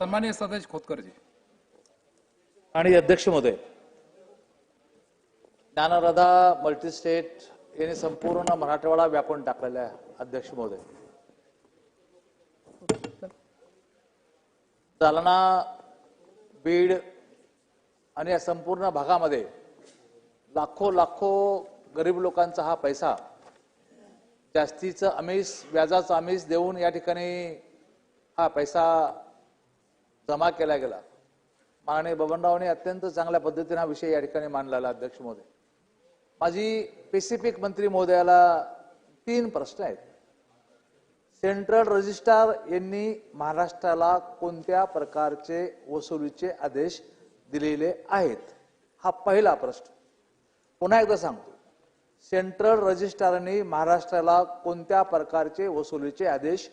सन्माननीय सतेज खोतकरजी. आणि अध्यक्ष महोदय. ज्ञानराधा मल्टीस्टेट यांनी संपूर्ण मराठवाडा व्यापून टाकलेला आहे अध्यक्ष महोदय. जालना बीड आणि या संपूर्ण भागामध्ये लाखो लाखो गरीब लोकांचा हा पैसा जास्तीचं आमिष व्याजाचं आमिष देऊन या ठिकाणी हा पैसा जमा केला गेला. माननीय बबनरावने अत्यंत चांगल्या पद्धतीने हा विषय या ठिकाणी मांडलेला अध्यक्ष महोदय. माझी पेसिफिक मंत्री महोदयाला तीन प्रश्न आहेत. सेंट्रल रजिस्ट्रार यांनी महाराष्ट्राला कोणत्या प्रकारचे वसुलीचे आदेश दिलेले आहेत? हा पहिला प्रश्न. पुन्हा एकदा सांगतो. सेंट्रल रजिस्ट्रारांनी महाराष्ट्राला कोणत्या प्रकारचे वसुलीचे आदेश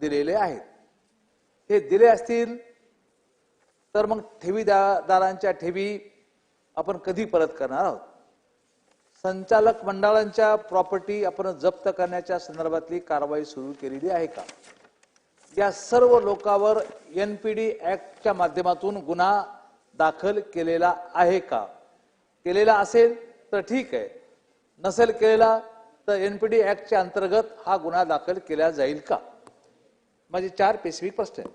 दिलेले आहेत? हे दिले असतील तर मग ठेवीदारांच्या ठेवी आपण कधी परत करणार आहोत? संचालक मंडळांच्या प्रॉपर्टी आपण जप्त करण्याच्या संदर्भातली कारवाई सुरू केलेली आहे का? या सर्व लोकांवर एन पी डी ऍक्टच्या माध्यमातून गुन्हा दाखल केलेला आहे का? केलेला असेल तर ठीक आहे. नसेल केलेला तर एन पी डी ऍक्टच्या अंतर्गत हा गुन्हा दाखल केला जाईल का? माझे चार पेसिफिक प्रश्न आहेत.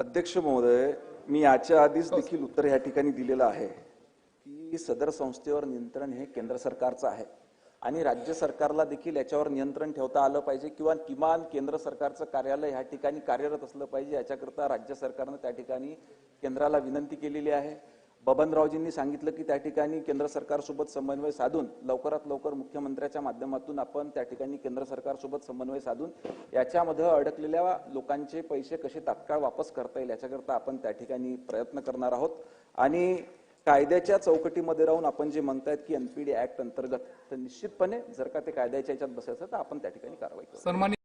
अध्यक्ष महोदय मी याच्या आधीच देखील उत्तर या ठिकाणी दिलेलं आहे की सदर संस्थेवर नियंत्रण हे केंद्र सरकारचं आहे. आणि राज्य सरकारला देखील याच्यावर नियंत्रण ठेवता आलं पाहिजे किंवा किमान केंद्र सरकारचं कार्यालय ह्या ठिकाणी कार्यरत असलं पाहिजे याच्याकरता राज्य सरकारनं त्या ठिकाणी केंद्राला विनंती केलेली आहे. बबनरावजींनी सांगितलं की त्या ठिकाणी केंद्र सरकारसोबत समन्वय साधून लवकरात लवकर मुख्यमंत्र्याच्या माध्यमातून आपण त्या ठिकाणी केंद्र सरकारसोबत समन्वय साधून याच्यामध्ये अडकलेल्या लोकांचे पैसे कसे तात्काळ वापस करता येईल याच्याकरता आपण त्या ठिकाणी प्रयत्न करणार आहोत. आणि कायद्याच्या चौकटीमध्ये राहून आपण जे म्हणतायत की एनपीडी ऍक्ट अंतर्गत तर निश्चितपणे जर का ते कायद्याच्या याच्यात बसायचं तर आपण त्या ठिकाणी कारवाई करू.